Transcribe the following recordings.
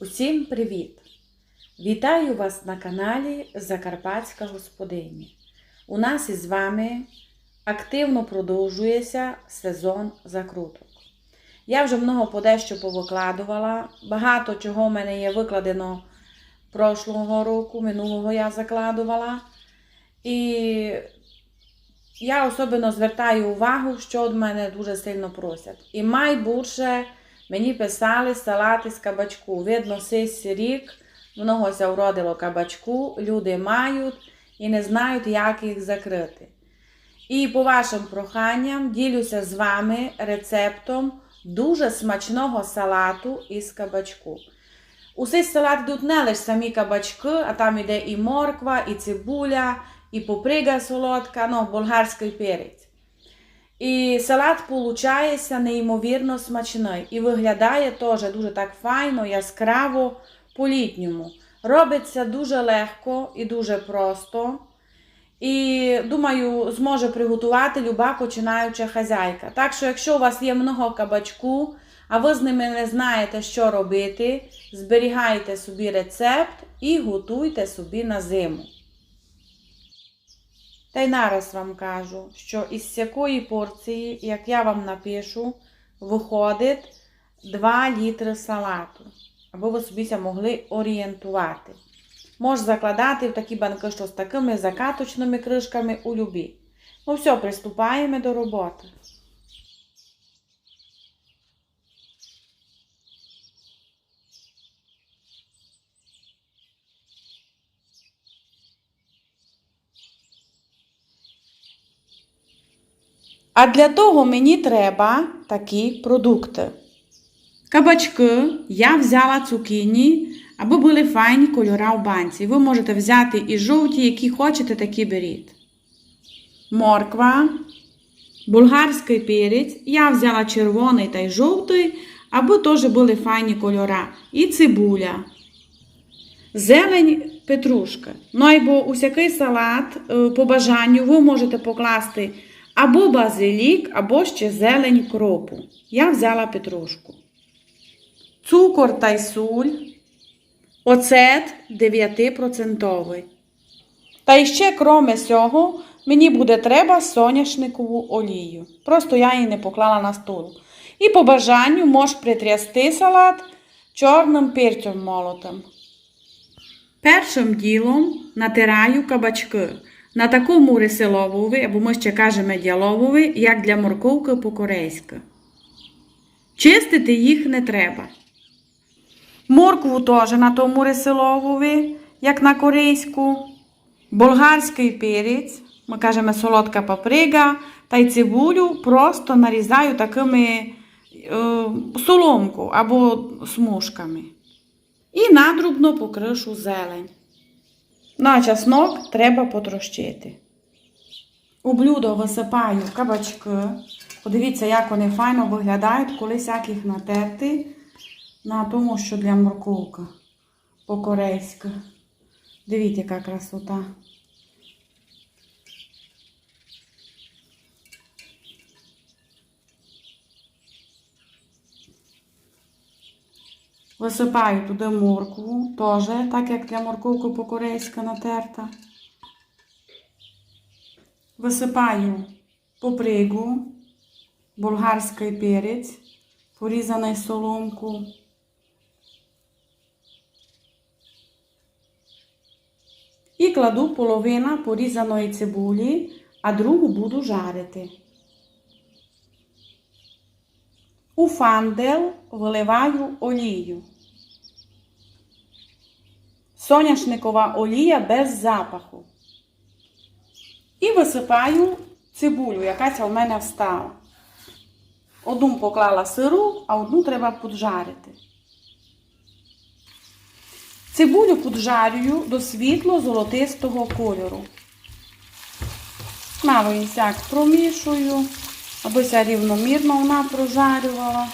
Усім привіт! Вітаю вас на каналі Закарпатська Господиня. У нас із вами активно продовжується сезон закруток. Я вже много подещо повикладувала. Багато чого в мене є викладено прошлого року, минулого я закладувала. І я особливо звертаю увагу, що від мене дуже сильно просять. І найбільше мені писали салати з кабачку. Видно, сись рік многося вродило кабачку, люди мають і не знають, як їх закрити. І по вашим проханням ділюся з вами рецептом дуже смачного салату із кабачку. У цей салат йдуть не лише самі кабачки, а там іде і морква, і цибуля, і поприга солодка, ну, болгарський перець. І салат виходить неймовірно смачний. І виглядає теж дуже так файно, яскраво по-літньому. Робиться дуже легко і дуже просто. І думаю, зможе приготувати люба починаюча хазяйка. Так що, якщо у вас є много кабачку, а ви з ними не знаєте, що робити, зберігайте собі рецепт і готуйте собі на зиму. Та й нараз вам кажу, що із якої порції, як я вам напишу, виходить 2 літри салату, аби ви собі могли орієнтувати. Можеш закладати в такі банки, що з такими закаточними кришками у любі. Ну все, приступаємо до роботи. А для того мені треба такі продукти. Кабачки я взяла цукіні, аби були файні кольора в банці. Ви можете взяти і жовті, які хочете, такі беріть. Морква, болгарський перець. Я взяла червоний та й жовтий, аби теж були файні кольора. І цибуля. Зелень петрушка. Ну або усякий салат, е, по бажанню, ви можете покласти або базилік, або ще зелень кропу. Я взяла петрушку. Цукор та й суль. Оцет 9%. Та ще, кроме цього, мені буде треба соняшникову олію. Просто я її не поклала на стол. І по бажанню можеш притрясти салат чорним перцем молотим. Першим ділом натираю кабачки. На такому рисиловові, або ми ще кажемо діаловові, як для морковки по-корейськи. Чистити їх не треба. Моркву теж на тому рисиловові, як на корейську. Болгарський перець, ми кажемо солодка паприга, та й цибулю просто нарізаю такими е, соломку або смужками. І надрубно покришу зелень. На чеснок треба потрощити. У блюдо висипаю кабачки. Подивіться, як вони файно виглядають, коли всяких натерти на тому, що для морковка по-корейськи. Дивіться, яка красота. Висипаю туди моркву, теж, так як для морковки по-корейськи натерта. Висипаю попригу, болгарський перець, порізаний соломку. І кладу половина порізаної цибулі, а другу буду жарити. У фандел виливаю олію. Соняшникова олія без запаху. І висипаю цибулю, якась у мене встала. Одну поклала сиру, а одну треба поджарити. Цибулю поджарюю до світло-золотистого кольору. І сяк промішую, абися рівномірно вона прожарювала.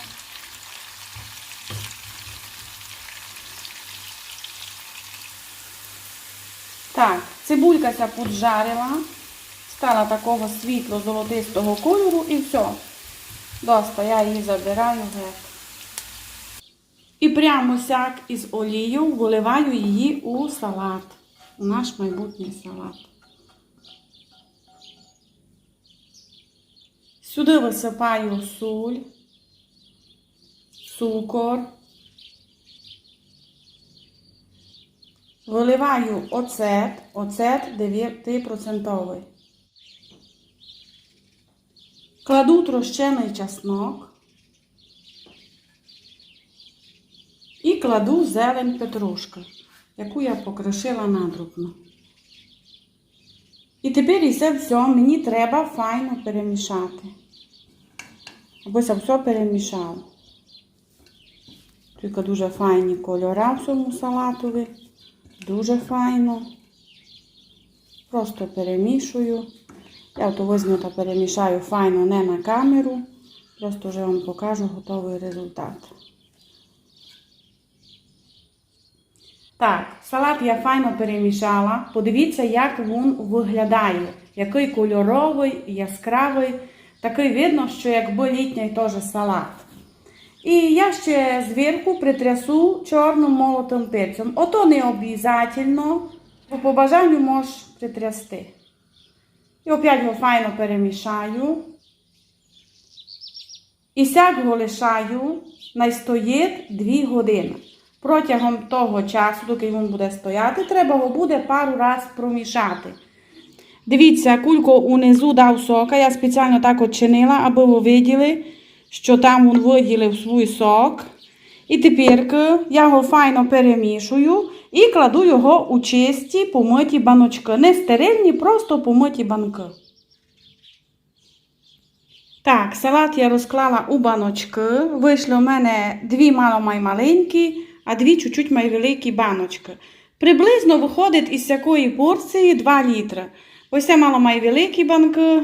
Так, цибулька ця поджарила, стала такого світло-золотистого кольору і все. Доста, я її забираю геть. І прямо сяк із олією виливаю її у салат, у наш майбутній салат. Сюди висипаю суль, цукор, виливаю оцет, оцет 9%. Кладу трощений чеснок і кладу зелень петрушки, яку я покришила надрубно. І тепер і це все мені треба файно перемішати. Аби все перемішало. Тільки дуже файні кольори в цьому салатові. Дуже файно. Просто перемішую. Я то візьму та перемішаю файно не на камеру. Просто вже вам покажу готовий результат. Так, салат я файно перемішала. Подивіться, як він виглядає. Який кольоровий, яскравий. Такий видно, що якби літній теж салат. І я ще зверху притрясу чорним молотим перцем. Ото не обов'язково, бо по бажанню можеш притрясти. І опять його файно перемішаю. І сяк його лишаю, найстоїть 2 години. Протягом того часу, доки він буде стояти, треба його буде пару раз промішати. Дивіться, кулько унизу дав сока. Я спеціально так очинила, аби ви виділи, що там він виділив свій сок. І тепер я його файно перемішую і кладу його у чисті помиті баночки. Не стерильні, просто помиті банки. Так, салат я розклала у баночки. Вийшло в мене дві мало маленькі, а дві чуть-чуть май великі баночки. Приблизно виходить із якої порції 2 літри. Ось це мало май великі банки,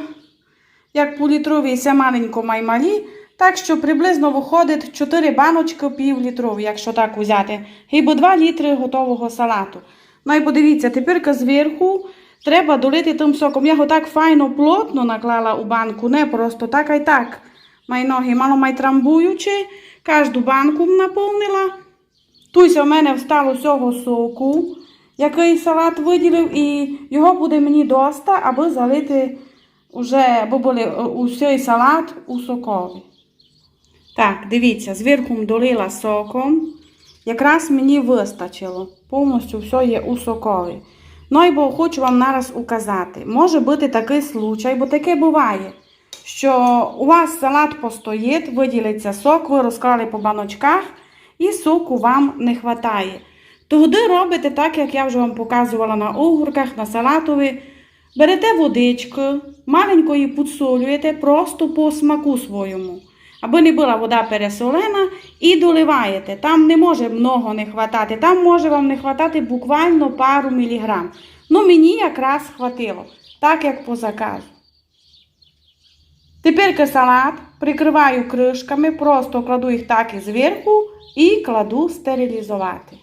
як політрові, це маленько май малі. Так що приблизно виходить 4 баночки півлітрові, якщо так взяти. Гібо 2 літри готового салату. Ну і подивіться, тепер зверху треба долити тим соком. Я його так файно плотно наклала у банку, не просто так, а й так. Май ноги мало май трамбуючи, кожну банку наповнила. Туйся в мене встало всього соку, який салат виділив, і його буде мені доста, аби залити уже, бо були усій салат у сокові. Так, дивіться, зверху долила соком. Якраз мені вистачило. Повністю все є у сокові. Ну і бо хочу вам нараз указати. Може бути такий случай, бо таке буває, що у вас салат постоїть, виділиться сок, ви розклали по баночках, і соку вам не вистачає. Тоді робите так, як я вже вам показувала на огурках, на салатові. Берете водичку, маленько її підсолюєте просто по смаку своєму. Аби не була вода пересолена, і доливаєте. Там не може много не хватати, там може вам не хватати буквально пару міліграм. Ну, мені якраз хватило, так як по заказу. Тепер салат прикриваю кришками, просто кладу їх так і зверху і кладу стерилізувати.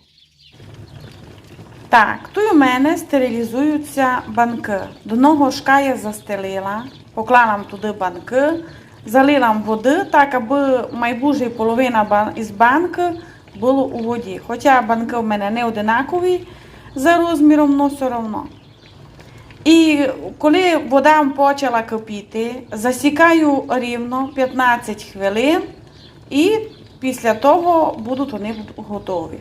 Так, тут у мене стерилізуються банки. До ногошка я застелила, поклала туди банки. Залила води, так, аби майбуже половина із банки було у воді. Хоча банки в мене не одинакові за розміром, але все одно. І коли вода почала кипіти, засікаю рівно 15 хвилин, і після того будуть вони готові.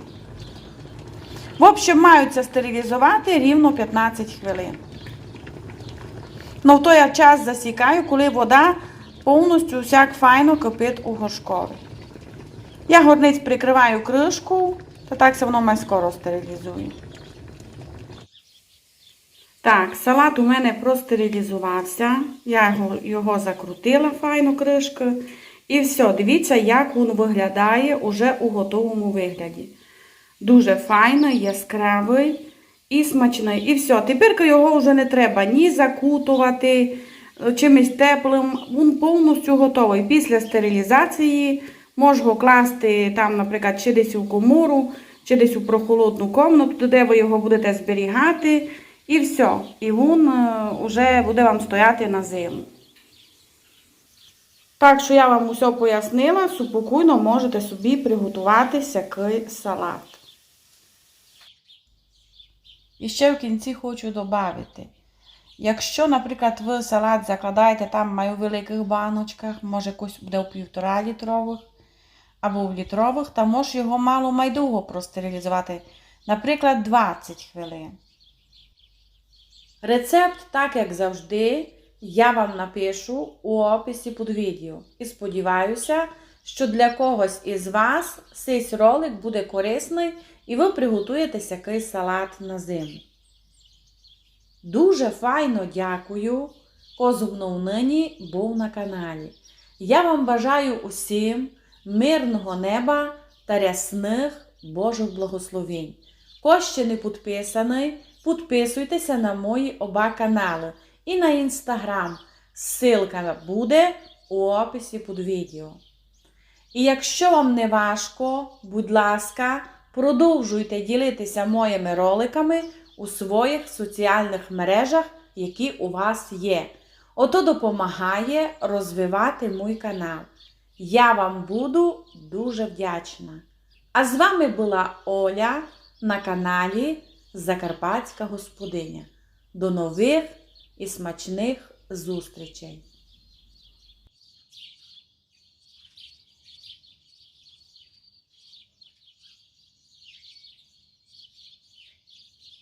В общем, маються стерилізувати рівно 15 хвилин. Ну, в той я час засікаю, коли вода повністю всяк файно кипить у горшкові. Я горниць прикриваю кришку, то так все воно має скоро стерилізує. Так, салат у мене простерилізувався. Я його закрутила файно кришкою. І все, дивіться, як він виглядає уже у готовому вигляді. Дуже файний, яскравий і смачний. І все. Тепер його вже не треба ні закутувати чимось теплим. Він повністю готовий. Після стерилізації можу класти там, наприклад, чи десь у комору, чи десь у прохолодну комнату, де ви його будете зберігати. І все. І він вже буде вам стояти на зиму. Так що я вам усе пояснила, супокійно можете собі приготувати сякий салат. І ще в кінці хочу додати. Якщо, наприклад, ви салат закладаєте там маю в великих баночках, може якось буде у півтора літрових або в літрових, то може його мало майдуго простерилізувати, наприклад, 20 хвилин. Рецепт, так як завжди, я вам напишу у описі під відео. І сподіваюся, що для когось із вас цей ролик буде корисний і ви приготуєте який салат на зиму. Дуже файно дякую, козубнув нині був на каналі. Я вам бажаю усім мирного неба та рясних Божих благословень. Хто ще не підписаний, підписуйтеся на мої оба канали і на інстаграм. Ссылка буде у описі під відео. І якщо вам не важко, будь ласка, продовжуйте ділитися моїми роликами у своїх соціальних мережах, які у вас є. Ото допомагає розвивати мій канал. Я вам буду дуже вдячна. А з вами була Оля на каналі Закарпатська Господиня. До нових і смачних зустрічей!